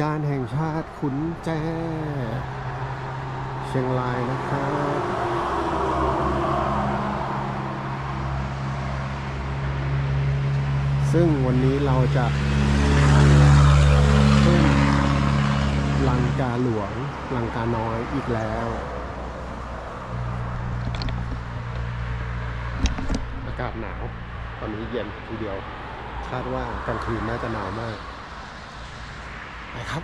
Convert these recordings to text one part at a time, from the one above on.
ยานแห่งชาติขุนแจเชียงรายนะครับซึ่งวันนี้เราจะขึ้นลังกาหลวง ลังกาน้อยอีกแล้ว อากาศหนาว ตอนนี้เย็นทีเดียว คาดว่ากลางคืนน่าจะหนาวมาก ไปครับ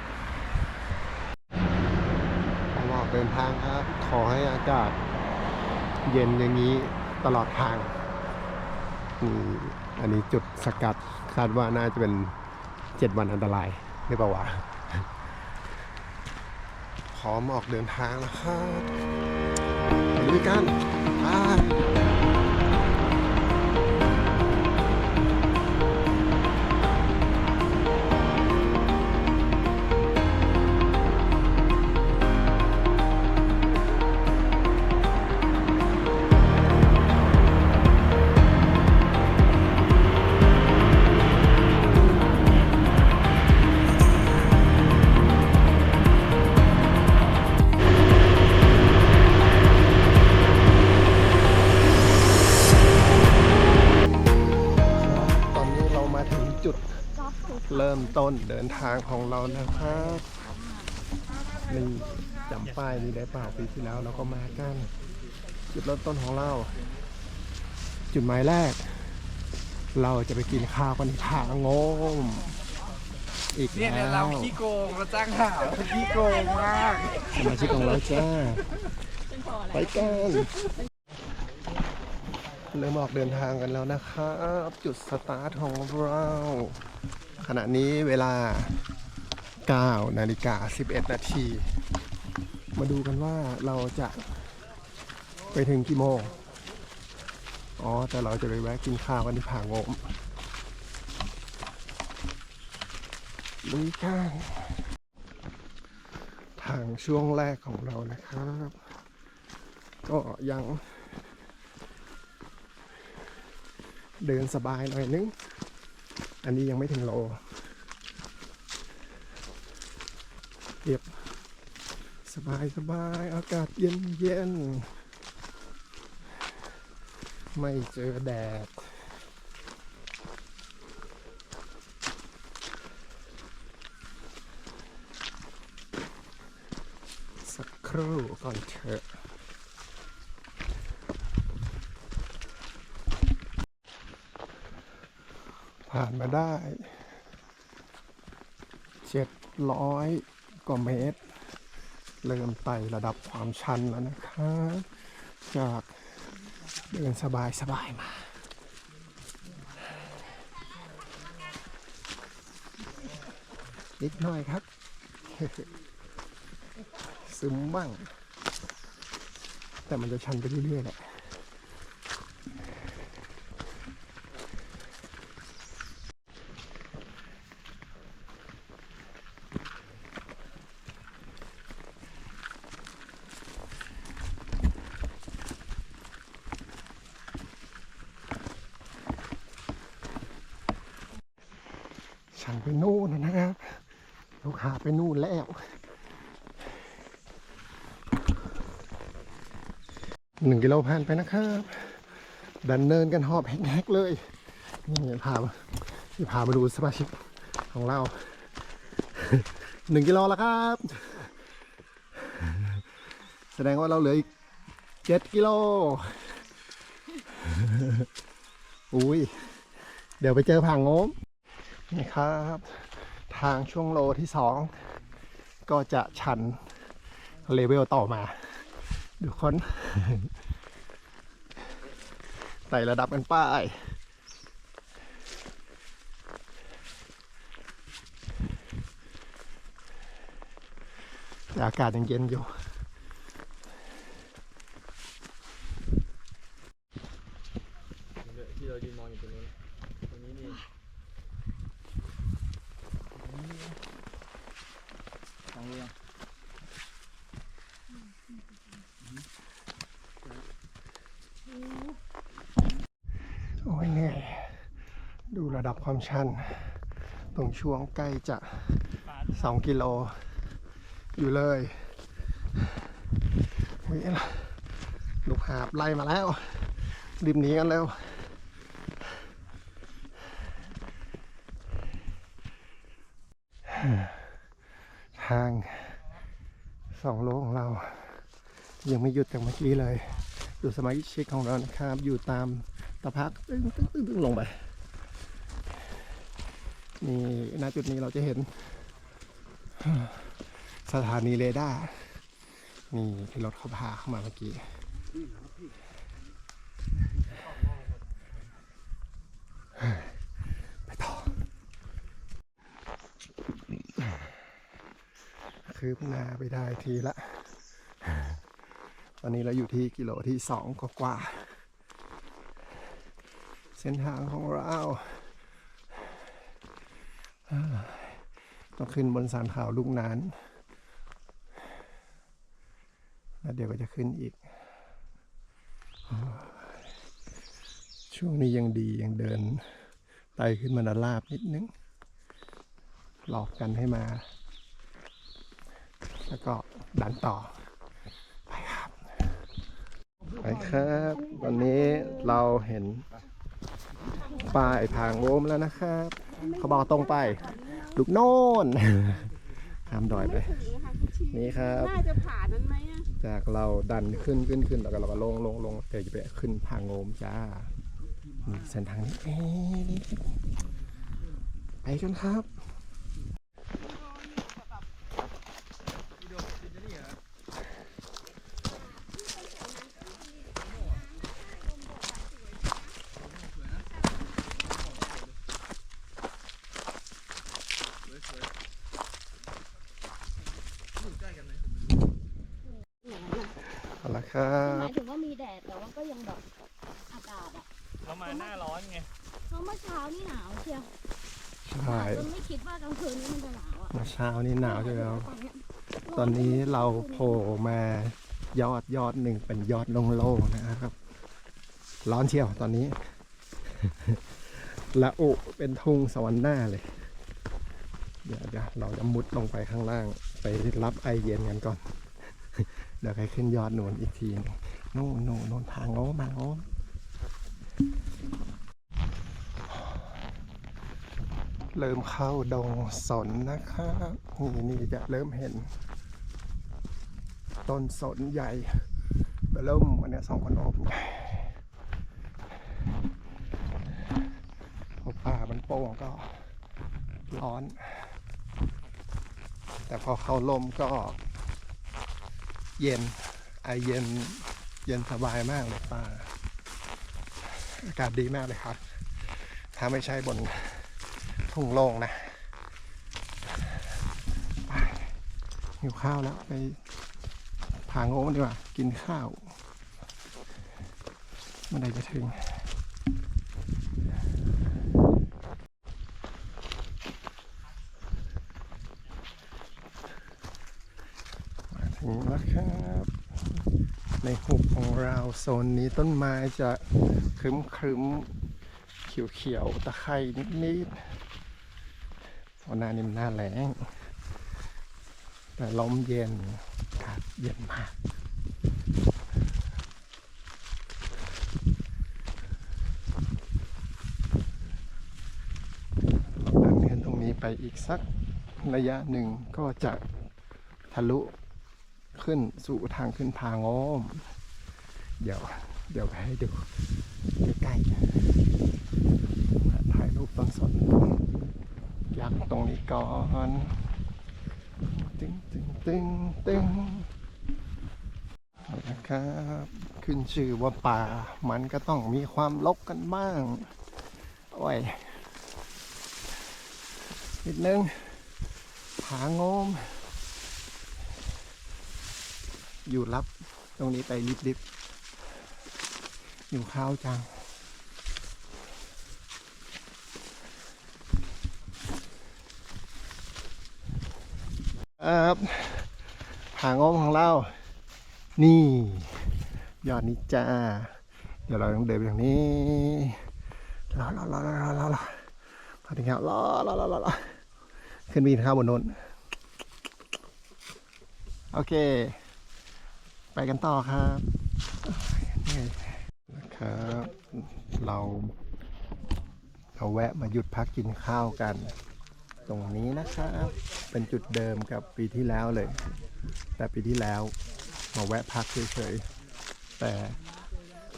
ระหว่างเดินทางครับ ขอให้อากาศ เย็นอย่างนี้ตลอดทางอืมอันนี้จุดสกัดคาดว่าน่าจะเป็นเจ็ดวันอันตรายหรือเปล่าวะพร้อมออกเดินทางแล้วครับไปด้วยกันไป จุดเริ่มต้นเดินทางของเรานะครับนี่จำป้ายนี้ได้เปล่าปีที่แล้วเราก็มากัน จุดเริ่มต้นของเรา จุดหมายแรก เราจะไปกินข้าวกันที่ผางม อีกเนี่ยแล้เราวขี้โกงเราจ้างหาวขี้โกงมากสมาชิกของเราจ้าไปกัน เริ่มออกเดินทางกันแล้วนะครับจุดสตาร์ทของเราขณะนี้เวลา 9 นาฬิกา 11 นาที มาดูกันว่าเราจะไปถึงกี่โมง อ๋อ แต่เราจะไปแวะกินข้าวกันที่ผางมลุยกันทางช่วงแรกของเรานะครับ ก็ยัง เดินสบายหน่อยนึง อันนี้ยังไม่ถึงโลเรียบสบายสบายอากาศเย็นเย็น ไม่เจอแดดสักครู่ก่อนเถอะ ผ่านมาได้เจ็ดร้อยกว่าเมตร เริ่มไต่ระดับความชันแล้วนะครับจากเดินสบายสบายๆมา นิดหน่อยครับ ซึมบ้าง แต่มันจะชันไปเรื่อยๆแหละ ชันไปนู่นนะครับ ลูกหาไปนู่นแล้วหนึ่งกิโลผ่านไปนะครับ ดันเนินกันหอบแฮกๆเลยนี่พาที่พามาดูสมาชิกของเราหนึ่งกิโลแล้วครับ แสดงว่าเราเหลืออีกเจ็ดกิโลอุ้ยเดี๋ยวไปเจอผางโง้ม นี่ครับ ทางช่วงโลที่สองก็จะชันเลเวลต่อมา ดูคนไต่ระดับกันป้ายอากาศยังเย็นอยู่ ที่เรายืนมองอยู่ตรงนี้ตรงนี้นี่ทางเรือ โโอ้ยเหนื่อยดู ระดับความชัน ตรงช่วงใกล้จะ 2 กิโล อยู่เลยเฮ้ยลูกหาบไล่มาแล้วรีบหนีกันเร็วทางสองโลของเรา ยังไม่หยุดจากเมื่อกี้เลยดูสมาชิกของเรานะครับ อยู่ตามตะพักตึ้งตึ้งตึ้งลงไป นี่ณจุดนี้เราจะเห็น สถานีเรดาร์นี่ที่รถเขาพาเข้ามาเมื่อกี้ไปต่อ คืบหน้าไปได้ทีละ ตอนนี้เราอยู่ที่กิโลที่สองกว่า เส้นทางของเรา ต้องขึ้นบนสันเขาลูกนานแล้วเดี๋ยวก็จะขึ้นอีก ช่วงนี้ยังดียังเดินไต่ขึ้นมาดาลาบนิดนึง หลอกกันให้มา แล้วก็ดันต่อ ไปครับ ไปครับ วันนี้เราเห็นป้ายทางโอมแล้วนะครับ เขาบอกตรงไปลูกโน่นข้ามดอยไป นี่ครับ น่าจะผ่านนั้นไหมอะจากเราดันขึ้นขึ้นขึ้นแล้วก็เราก็ลงลงลงเดี๋ยวจะไปขึ้นผางโงมจ้านี่เส้นทางนี้เอ๊ะนี่ไปกันครับ เอาละครั ห บ มายถึงว่ามีแดดแต่ว่าก็ยังแบบอากาศอะ เรา มาหน้าร้อนไงเพราะเมื่อเช้านี่หนาวเชียวใช่จนไม่คิดว่ากลางคืนนี้มันจะหนาวอะเมื่อเช้านี้หนาวใช่ไหมครับตอนเนี้ยตอนนี้เราโผล่มายอดยอดหนึ่งเป็นยอดโล่งๆนะครับ ร้อนเชียวตอนนี้ละอุเป็นทุ่งสวรรค์หน้าเลย เดี๋ยวเดี๋ยวเราจะมุดลงไปข้างล่าง ไปรับไอเย็นกันก่อน เดี๋ยวใครขึ้นยอดโนนอีกทีหนึ่งนู่นนู่นนู่นทางโน้นทางโน้น เริ่มเข้าดงสนนะครับนี่นี่จะเริ่มเห็น ต้นสนใหญ่เริ่มวันนี้สองคนโอบพอป่ามันโป่งก็ร้อน แต่พอเข้าลมก็เย็นไอเย็นเย็นสบายมากเลยป่า อากาศดีมากเลยครับ ถ้าไม่ใช่บนทุ่งโล่งนะหิวข้าวแล้วไปผางโง่ดีกว่า กินข้าวเมื่อใดจะถึง มาถึงแล้วครับ ในหุบของเราโซ นนี้ต้นไม้จะครึ้มครึ้มเขียวเขียวตะไคร่นิดๆเพราะหน้านี้มันหน้าแล้งแต่ลมเย็นอากาศเย็นมากเราเดินตรงนี้ไปอีกสักระยะหนึ่งก็จะทะลุขึ้นสู่ทางขึ้นพางอ้อม เดี๋ยว เดี๋ยวไปให้ดูใกล้ๆถ่ายรูปต้นสนยักษ์ตรงนี้ก่อนตึงตึงตึงตึงเอาละครับ ขึ้นชื่อว่าป่า มันก็ต้องมีความลกกันบ้าง โอ้ย นิดนึงผางมอยู่รับตรงนี้ไปริบๆ อยู่ข้าวจัง ครับผางอมของเรา นี่ ยอดนี้จ้า เดี๋ยวเราต้องเดินไปทางนี้อรอรอรอรอรอรอพอถึงแล้วรอรอรอรอขึ้นบินข้าวบนโน้นโอเค ไปกันต่อครับนี่นะครับ เราเราแวะมาหยุดพักกินข้าวกัน ตรงนี้นะครับ เป็นจุดเดิมกับปีที่แล้วเลย แต่ปีที่แล้วมาแวะพักเฉยๆแต่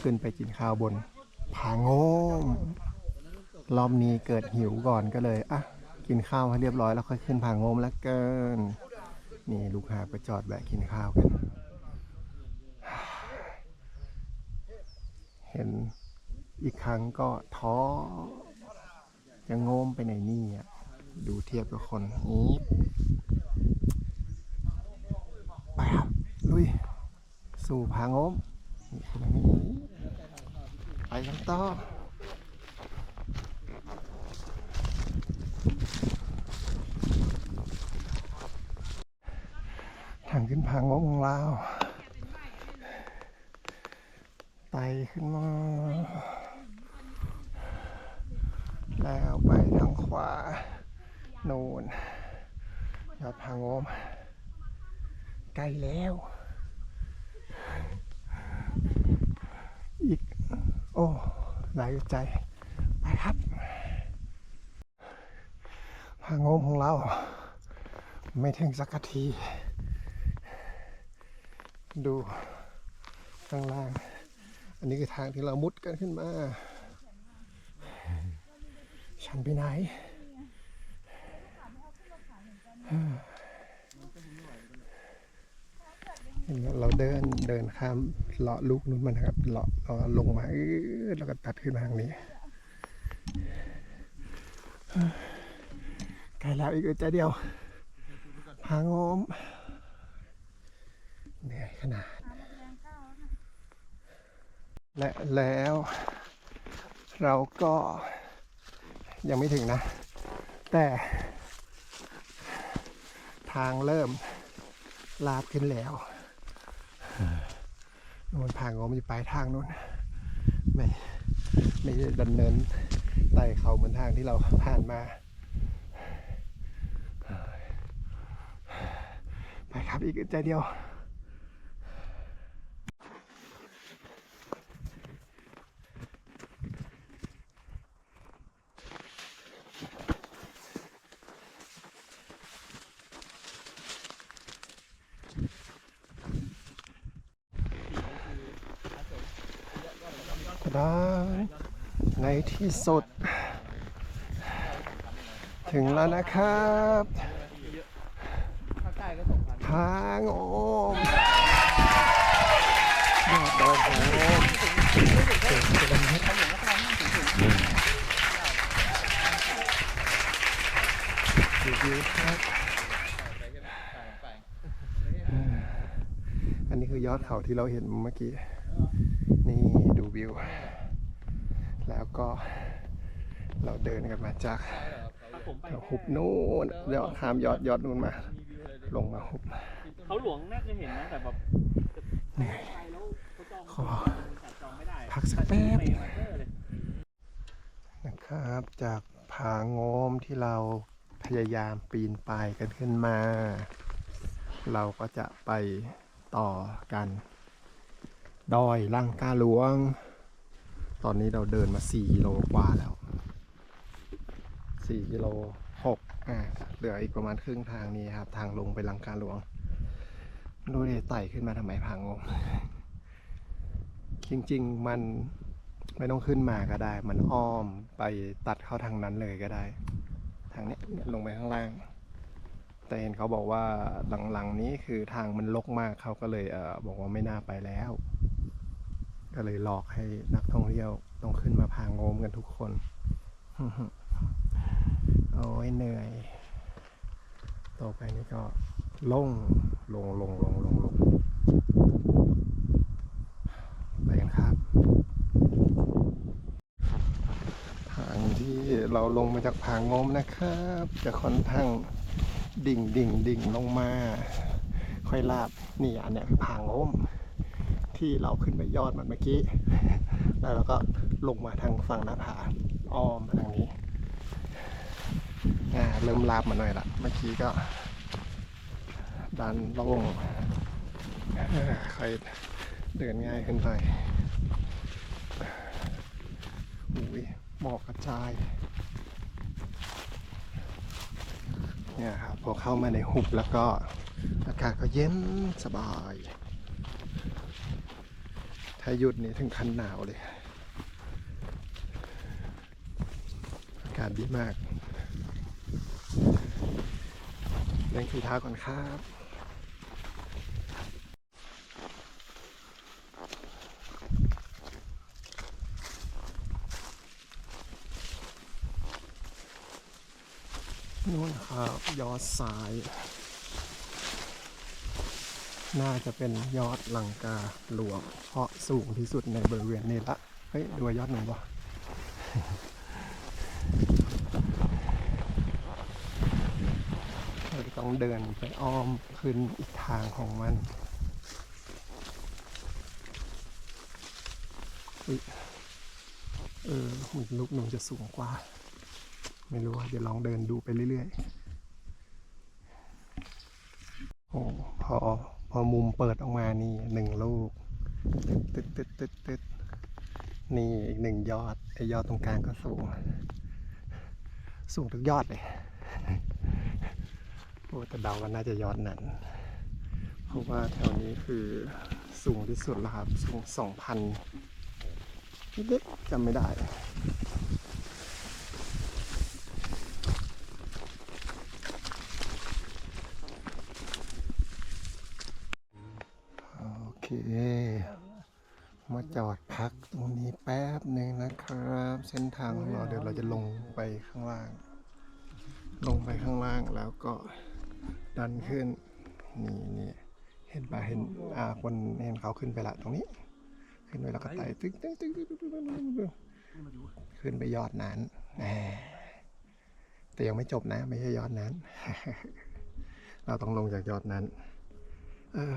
ขึ้นไปกินข้าวบนผาโงมรอบนี้เกิดหิวก่อนก็เลยอะกินข้าวให้เรียบร้อยแล้วค่อยขึ้นผาโงมแล้วเกิน นี่ลูกหาไปจอดแวะกินข้าวกันเห็น อีกครั้งก็ท้อจะโงมไปไหนนี่อะดูเทียบกับคนนี้ไปครับลุยสู่ผางมนี่คือแบบนี้ไปกันต่อทางขึ้นผางมของเราไตขึ้นมา แล้วไปทางขวาโน่นยอดผางมใกล้แล้ว อีก โอ้หลายใจ ไปครับผางมของเรา ไม่ถึงสักที ดูข้างล่าง อันนี้คือทางที่เรามุดกันขึ้นมา ฉันไปไหนเราเดินเดินข้ามเลาะลูกนู้นมานครับเลาะเลาลงมาอื้อแล้วก็ตัดขึ้นมาทางนี้ใกลแล้วอีกใจเดียวพางอมเหนื่อยขนาด และแล้วเราก็ ยังไม่ถึงนะ แต่ทางเริ่มลาบขึ้นแล้วนู่นพางงมอยู่ปลายทางนู้นไม่ไม่ได้ดำเนินไต่เขาเหมือนทางที่เราผ่านมาไปครับอีกใจเดียว ได้ ในที่สุด ถึงแล้วนะครับ ทางโอมยอดดอยโอมถึงพีระมิดดูวิวครับอันนี้คือยอดเขาที่เราเห็นเมื่อกี้ วิว แล้วก็เราเดินกันมาจากผมไปแถวหุบนู่นยอดข้ามยอดยอดนู่นมา ลงมาหุบเขาหลวงน่าจะเห็นนะแต่แบบเหนื่อยไปแล้วเขาจองขอจัดจองไม่ได้พักสักแป๊บไปมาเจอเลยนะครับ จากผาโงมที่เราพยายามปีนป่ายกันขึ้นมา เราก็จะไปต่อกัน ดอยลังกาหลวง ตอนนี้เราเดินมา 4 กิโลกว่าแล้ว 4 กิโล6อ่าเหลืออีกประมาณครึ่งทางนี้ครับ ทางลงไปลังกาหลวง ดูดิไต่ขึ้นมาทำไมผางงจริง ๆ มันไม่ต้องขึ้นมาก็ได้ มันอ้อมไปตัดเข้าทางนั้นเลยก็ได้ ทางนี้ลงไปข้างล่าง แต่เห็นเขาบอกว่าหลังๆนี้คือทางมันลกมากเขาก็เลยเออบอกว่าไม่น่าไปแล้ว ก็เลยหลอกให้นักท่องเที่ยวต้องขึ้นมาพางโงมกันทุกคน โอ้ยเหนื่อย ต่อไปนี้ก็ลงลงลงลงลงลงไปกันครับ ทางที่เราลงมาจากผางมนะครับ จะค่อนข้างดิ่งดิ่งดิ่งลงมา ค่อยลาบ นี่อันเนี้ยคือผางม ที่เราขึ้นไปยอดมันเมื่อกี้ แล้วเราก็ลงมาทางฝั่งหน้าผาอ้อมมาทางนี้อ่าเริ่มลาบมาหน่อยละเมื่อกี้ก็ ดันล่งเออค่อยเดินง่ายขึ้นไปอุ้ยหมอกกระจาย เนี่ยครับพอเข้ามาในหุบแล้วก็อากาศก็เย็นสบาย ถ้าหยุดนี่ถึงขั้นหนาวเลย อากาศดีมากเล่นขี่เท้าก่อนครับนู่นครับยอดซ้าย น่าจะเป็นยอดลังกาหลวงเพราะสูงที่สุดในบริเวณนี้ละ เฮ้ยดูยอดหนึ่งบ่เราจะต้องเดินไปอ้อมขึ้นอีกทางของมันอเออหุ่นลูกนูจะสูงกว่า ไม่รู้ว่าเดี๋ยวลองเดินดูไปเรื่อยๆ โอ้พอ พอมุมเปิดออกมานี่หนึ่งลูกตึ๊ดตึ๊ดตึ๊ดตึ๊ดนี่อีกหนึ่งยอดไอยอดตรงกลางก็สูง สูงทุกยอดเลยโอ้แต่เดาว่าน่าจะยอดนั้นเพราะว่าแถวนี้คือสูงที่สุดแล้วครับ สูงสองพันนิดๆจำไม่ได้ พักตรงนี้แป๊บหนึ่งนะครับ เส้นทางของเราเดี๋ยวเราจะลงไปข้างล่าง ลงไปข้างล่างแล้วก็ดันขึ้น นี่นี่เห็นปะเห็นอ่าคนเห็นเขาขึ้นไปละตรงนี้ ขึ้นไปแล้วก็ไต่ตึ๊งตึ๊งตึ๊งตึ๊งตึ๊งตึ๊งตึ๊งขึ้นไปยอดนั้นแต่ยังไม่จบนะ ไม่ใช่ยอดนั้น เราต้องลงจากยอดนั้น เออ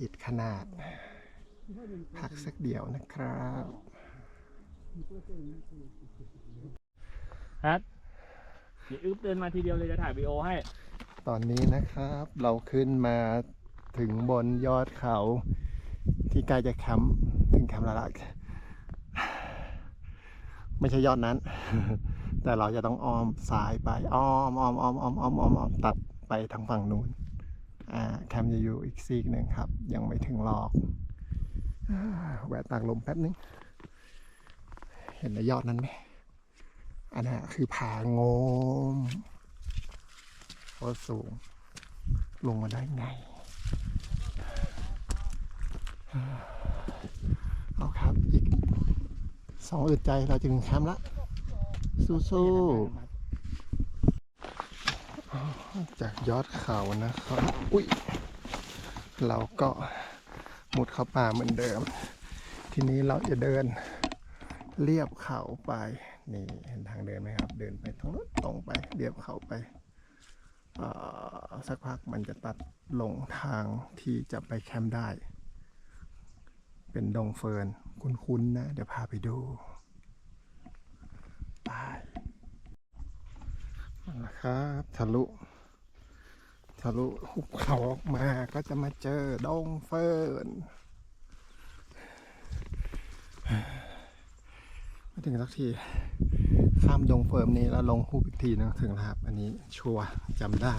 อิดขนาด พักสักเดียวนะครับฮัทเดี๋ยวอึ๊บเดินมาทีเดียวเลยจะถ่ายวีดีโอให้ ตอนนี้นะครับเราขึ้นมาถึงบนยอดเขา ที่ใกล้จะแคมป์ถึงแคมป์แล้วล่ะไม่ใช่ยอดนั้น แต่เราจะต้องอ้อมซ้ายไปอ้อมอ้อมอ้อมอ้อมอ้อมอ้อมอ้อมตัดไปทางฝั่งนู้นอ่าแคมป์จะอยู่อีกซีกหนึ่งครับ ยังไม่ถึงหรอก อ่าแวะตากลมแป๊บนึง เห็นในยอดนั้นไหม อันนั้นคือผางมโคตรสูง ลงมาได้ไง เอาครับ อีกสองอึดใจเราจึงแคมป์ละ สู้ๆ จากยอดเขานะครับ อุ้ย เราก็ มุดเข้าป่าเหมือนเดิม ทีนี้เราจะเดินเรียบเขาไป นี่เห็นทางเดินไหมครับ เดินไปตรงนู้นตรงไป เรียบเขาไปสักพักมันจะตัดลงทางที่จะไปแคมป์ได้ เป็นดงเฟิร์นคุ้นๆนะ เดี๋ยวพาไปดูไปนั่นแหละครับทะลุ ทะลุหุบเขาออกมาก็จะมาเจอดงเฟิร์นมาถึงสักทีข้ามดงเฟิร์มนี้แล้วลงหุบอีกทีนึงถึงแล้วครับ อันนี้ชัวร์จำได้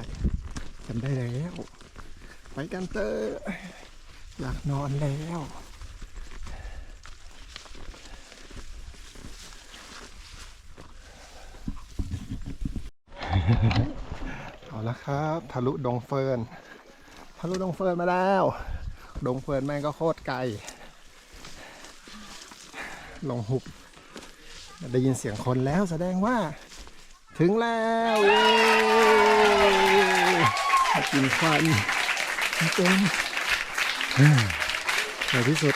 จำได้แล้ว ไปกันเตอร์อยากนอนแล้ว เอาละครับทะลุดงเฟิร์นทะลุดงเฟิร์นมาแล้ว ดงเฟิร์นแม่งก็โคตรไกล ลงหุบ ได้ยินเสียงคนแล้วแสดงว่า ถึงแล้วเย้กินควันเต็มในที่สุด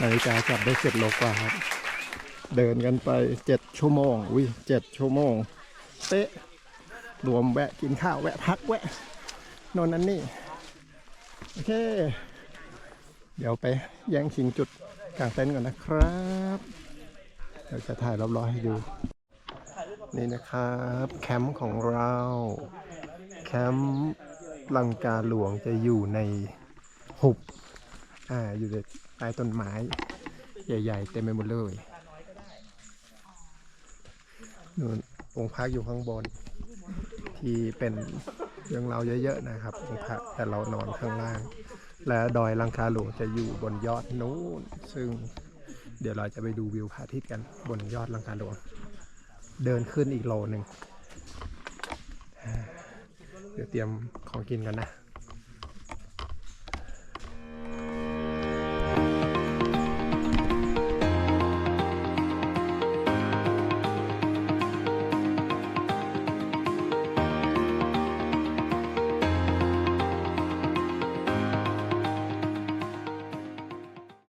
นาฬิกาจับได้เจ็ดโลกว่าครับ เดินกันไปเจ็ดชั่วโมงอุ้ยเจ็ดชั่วโมงเป๊ะ รวมแวะกินข้าวแวะพักแวะโนนนั่นนี่ โอเค เดี๋ยวไปแย่งชิงจุดกางเต็นท์ก่อนนะครับ เดี๋ยวจะถ่ายรอบๆให้ดู นี่นะครับแคมป์ของเรา แคมป์ลังกาหลวงจะอยู่ในหุบ อ่า อยู่ในใต้ต้นไม้ ใหญ่ ๆ เต็มไปหมดเลยนู่นองค์พระอยู่ข้างบน ที่เป็นเรื่องเราวเยอะๆนะครับองค์พระแต่เรานอนข้างล่าง และดอยลังคาหลวงจะอยู่บนยอดนู้นซึ่งเดี๋ยวเราจะไปดูวิวพระอาทิตย์กันบนยอดลังคาหลวงเดินขึ้นอีกโลหนึ่งเดี๋ยวเตรียมของกินกันนะ